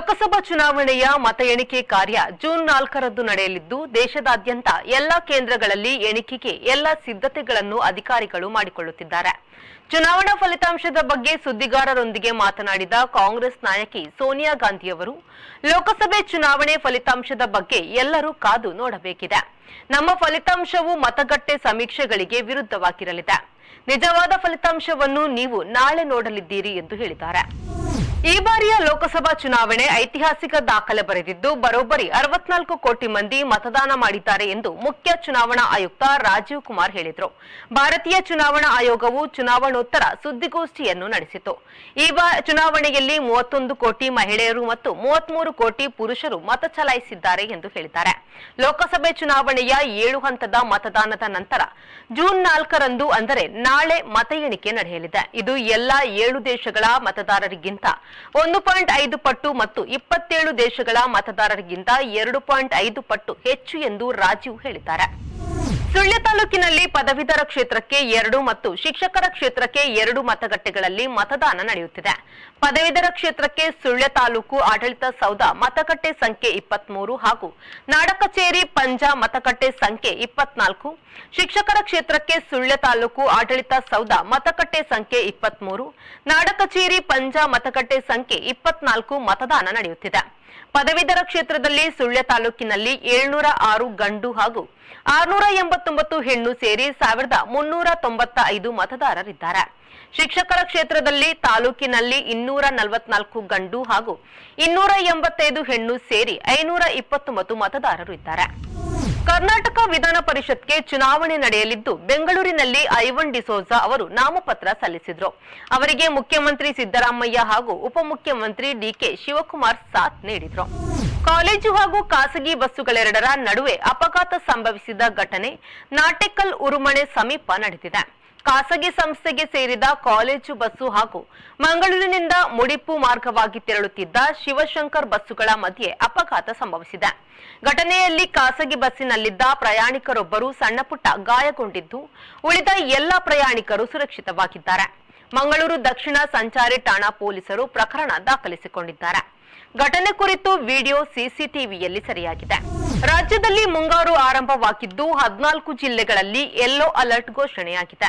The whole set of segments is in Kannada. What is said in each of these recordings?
ಲೋಕಸಭಾ ಚುನಾವಣೆಯ ಮತ ಎಣಿಕೆ ಕಾರ್ಯ ಜೂನ್ ನಾಲ್ಕರಂದು ನಡೆಯಲಿದ್ದು, ದೇಶದಾದ್ಯಂತ ಎಲ್ಲಾ ಕೇಂದ್ರಗಳಲ್ಲಿ ಎಣಿಕೆಗೆ ಎಲ್ಲ ಸಿದ್ಧತೆಗಳನ್ನು ಅಧಿಕಾರಿಗಳು ಮಾಡಿಕೊಳ್ಳುತ್ತಿದ್ದಾರೆ. ಚುನಾವಣಾ ಫಲಿತಾಂಶದ ಬಗ್ಗೆ ಸುದ್ದಿಗಾರರೊಂದಿಗೆ ಮಾತನಾಡಿದ ಕಾಂಗ್ರೆಸ್ ನಾಯಕಿ ಸೋನಿಯಾ ಗಾಂಧಿಯವರು, ಲೋಕಸಭೆ ಚುನಾವಣೆ ಫಲಿತಾಂಶದ ಬಗ್ಗೆ ಎಲ್ಲರೂ ಕಾದು ನೋಡಬೇಕಿದೆ. ನಮ್ಮ ಫಲಿತಾಂಶವು ಮತಗಟ್ಟೆ ಸಮೀಕ್ಷೆಗಳಿಗೆ ವಿರುದ್ಧವಾಗಿರಲಿದೆ. ನಿಜವಾದ ಫಲಿತಾಂಶವನ್ನು ನೀವು ನಾಳೆ ನೋಡಲಿದ್ದೀರಿ ಎಂದು ಹೇಳಿದ್ದಾರೆ. ಈ ಬಾರಿಯ ಲೋಕಸಭಾ ಚುನಾವಣೆ ಐತಿಹಾಸಿಕ ದಾಖಲೆ ಬರೆದಿದ್ದು ಬರೋಬ್ಬರಿ ಅರವತ್ನಾಲ್ಕು ಕೋಟಿ ಮಂದಿ ಮತದಾನ ಮಾಡಿದ್ದಾರೆ ಎಂದು ಮುಖ್ಯ ಚುನಾವಣಾ ಆಯುಕ್ತ ರಾಜೀವ್ ಕುಮಾರ್ ಹೇಳಿದರು. ಭಾರತೀಯ ಚುನಾವಣಾ ಆಯೋಗವು ಚುನಾವಣೋತ್ತರ ಸುದ್ದಿಗೋಷ್ಠಿಯನ್ನು ನಡೆಸಿತು ಈ ಚುನಾವಣೆಯಲ್ಲಿ ಮೂವತ್ತೊಂದು ಕೋಟಿ ಮಹಿಳೆಯರು ಮತ್ತು ಮೂವತ್ಮೂರು ಕೋಟಿ ಪುರುಷರು ಮತ ಚಲಾಯಿಸಿದ್ದಾರೆ ಎಂದು ಹೇಳಿದ್ದಾರೆ. ಲೋಕಸಭೆ ಚುನಾವಣೆಯ ಏಳು ಹಂತದ ಮತದಾನದ ನಂತರ ಜೂನ್ ನಾಲ್ಕರಂದು ಅಂದರೆ ನಾಳೆ ಮತ ಎಣಿಕೆ ನಡೆಯಲಿದೆ. ಇದು ಎಲ್ಲಾ ಏಳು ದೇಶಗಳ ಮತದಾರರಿಗಿಂತ ಒಂದು ಪಾಯಿಂಟ್ ಐದು ಪಟ್ಟು ಮತ್ತು ಇಪ್ಪತ್ತೇಳು ದೇಶಗಳ ಮತದಾರರಿಗಿಂತ ಎರಡು ಪಾಯಿಂಟ್ ಐದು ಪಟ್ಟು ಹೆಚ್ಚು ಎಂದು ರಾಜೀವ್ ಹೇಳಿದ್ದಾರೆ. ಸುಳ್ಯ ತಾಲೂಕಿನಲ್ಲಿ ಪದವೀಧರ ಕ್ಷೇತ್ರಕ್ಕೆ ಎರಡು ಮತ್ತು ಶಿಕ್ಷಕರ ಕ್ಷೇತ್ರಕ್ಕೆ ಎರಡು ಮತಗಟ್ಟೆಗಳಲ್ಲಿ ಮತದಾನ ನಡೆಯುತ್ತಿದೆ. ಪದವೀಧರ ಕ್ಷೇತ್ರಕ್ಕೆ ಸುಳ್ಯ ತಾಲೂಕು ಆಡಳಿತ ಸೌಧ ಮತಗಟ್ಟೆ ಸಂಖ್ಯೆ ಇಪ್ಪತ್ಮೂರು ಹಾಗೂ ನಾಡಕಚೇರಿ ಪಂಜಾ ಮತಗಟ್ಟೆ ಸಂಖ್ಯೆ ಇಪ್ಪತ್ನಾಲ್ಕು, ಶಿಕ್ಷಕರ ಕ್ಷೇತ್ರಕ್ಕೆ ಸುಳ್ಯ ತಾಲೂಕು ಆಡಳಿತ ಸೌಧ ಮತಗಟ್ಟೆ ಸಂಖ್ಯೆ ಇಪ್ಪತ್ಮೂರು, ನಾಡಕಚೇರಿ ಪಂಜಾ ಮತಗಟ್ಟೆ ಸಂಖ್ಯೆ ಇಪ್ಪತ್ನಾಲ್ಕು ಮತದಾನ ನಡೆಯುತ್ತಿದೆ. ಪದವೀಧರ ಕ್ಷೇತ್ರದಲ್ಲಿ ಸುಳ್ಯ ತಾಲೂಕಿನಲ್ಲಿ ಏಳ್ನೂರ ಆರು ಗಂಡು ಹಾಗೂ ಆರ್ನೂರ ಎಂಬತ್ತೊಂಬತ್ತು ಹೆಣ್ಣು ಸೇರಿ ಸಾವಿರದ ಮುನ್ನೂರ ತೊಂಬತ್ತ ಐದು ಮತದಾರರಿದ್ದಾರೆ. ಶಿಕ್ಷಕರ ಕ್ಷೇತ್ರದಲ್ಲಿ ತಾಲೂಕಿನಲ್ಲಿ ಇನ್ನೂರ ನಲವತ್ನಾಲ್ಕು ಗಂಡು ಹಾಗೂ ಇನ್ನೂರ ಎಂಬತ್ತೈದು ಹೆಣ್ಣು ಸೇರಿ ಐನೂರ ಇಪ್ಪತ್ತೊಂಬತ್ತು ಮತದಾರರು ಇದ್ದಾರೆ. ಕರ್ನಾಟಕ ವಿಧಾನ ಪರಿಷತ್ಗೆ ಚುನಾವಣೆ ನಡೆಯಲಿದ್ದು ಬೆಂಗಳೂರಿನಲ್ಲಿ ಐವನ್ ಡಿಸೋಜಾ ಅವರು ನಾಮಪತ್ರ ಸಲ್ಲಿಸಿದ್ರು. ಅವರಿಗೆ ಮುಖ್ಯಮಂತ್ರಿ ಸಿದ್ದರಾಮಯ್ಯ ಹಾಗೂ ಉಪಮುಖ್ಯಮಂತ್ರಿ ಡಿಕೆ ಶಿವಕುಮಾರ್ ಸಾಥ್ ನೀಡಿದ್ರು. ಕಾಲೇಜು ಹಾಗೂ ಖಾಸಗಿ ಬಸ್ಸುಗಳೆರಡರ ನಡುವೆ ಅಪಘಾತ ಸಂಭವಿಸಿದ ಘಟನೆ ನಾಟೆಕಲ್ ಉರುಮಣೆ ಸಮೀಪ ನಡೆದಿದೆ. ಖಾಸಗಿ ಸಂಸ್ಥೆಗೆ ಸೇರಿದ ಕಾಲೇಜು, ಬಸ್ಸು ಹಾಗೂ ಮಂಗಳೂರಿನಿಂದ ಮುಡಿಪು ಮಾರ್ಗವಾಗಿ ತೆರಳುತ್ತಿದ್ದ ಶಿವಶಂಕರ್ ಬಸ್ಸುಗಳ ಮಧ್ಯೆ ಅಪಘಾತ ಸಂಭವಿಸಿದೆ. ಘಟನೆಯಲ್ಲಿ ಖಾಸಗಿ ಬಸ್ಸಿನಲ್ಲಿದ್ದ ಪ್ರಯಾಣಿಕರೊಬ್ಬರು ಸಣ್ಣಪುಟ್ಟ ಗಾಯಗೊಂಡಿದ್ದು, ಉಳಿದ ಎಲ್ಲ ಪ್ರಯಾಣಿಕರು ಸುರಕ್ಷಿತವಾಗಿದ್ದಾರೆ. ಮಂಗಳೂರು ದಕ್ಷಿಣ ಸಂಚಾರಿ ಠಾಣಾ ಪೊಲೀಸರು ಪ್ರಕರಣ ದಾಖಲಿಸಿಕೊಂಡಿದ್ದಾರೆ. ಘಟನೆ ಕುರಿತು ವಿಡಿಯೋ ಸಿಸಿಟಿವಿಯಲ್ಲಿ ಸೆರೆಯಾಗಿದೆ. ರಾಜ್ಯದಲ್ಲಿ ಮುಂಗಾರು ಆರಂಭವಾಗಿದ್ದು ಹದಿನಾಲ್ಕು ಜಿಲ್ಲೆಗಳಲ್ಲಿ ಯೆಲ್ಲೋ ಅಲರ್ಟ್ ಘೋಷಣೆಯಾಗಿದೆ.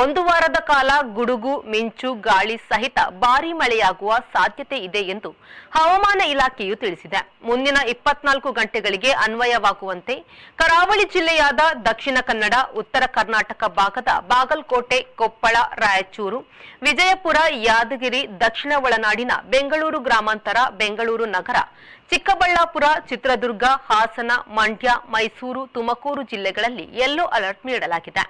ಒಂದು ವಾರದ ಕಾಲ ಗುಡುಗು, ಮಿಂಚು, ಗಾಳಿ ಸಹಿತ ಭಾರಿ ಮಳೆಯಾಗುವ ಸಾಧ್ಯತೆ ಇದೆ ಎಂದು ಹವಾಮಾನ ಇಲಾಖೆಯು ತಿಳಿಸಿದೆ. ಮುಂದಿನ ಇಪ್ಪತ್ನಾಲ್ಕು ಗಂಟೆಗಳಿಗೆ ಅನ್ವಯವಾಗುವಂತೆ ಕರಾವಳಿ ಜಿಲ್ಲೆಯಾದ ದಕ್ಷಿಣ ಕನ್ನಡ, ಉತ್ತರ ಕರ್ನಾಟಕ ಭಾಗದ ಬಾಗಲಕೋಟೆ, ಕೊಪ್ಪಳ, ರಾಯಚೂರು, ವಿಜಯಪುರ, ಯಾದಗಿರಿ, ದಕ್ಷಿಣ ಒಳನಾಡಿನ ಬೆಂಗಳೂರು ಗ್ರಾಮಾಂತರ ಬೆಂಗಳೂರು ನಗರ. ಚಿಕ್ಕಬಳ್ಳಾಪುರ ಚಿತ್ರದುರ್ಗ ಹಾಸನ ಮಂಡ್ಯ ಮೈಸೂರು ತುಮಕೂರು ಜಿಲ್ಲೆಗಳಲ್ಲಿ ಯೆಲ್ಲೋ ಅಲರ್ಟ್ ನೀಡಲಾಗಿದೆ.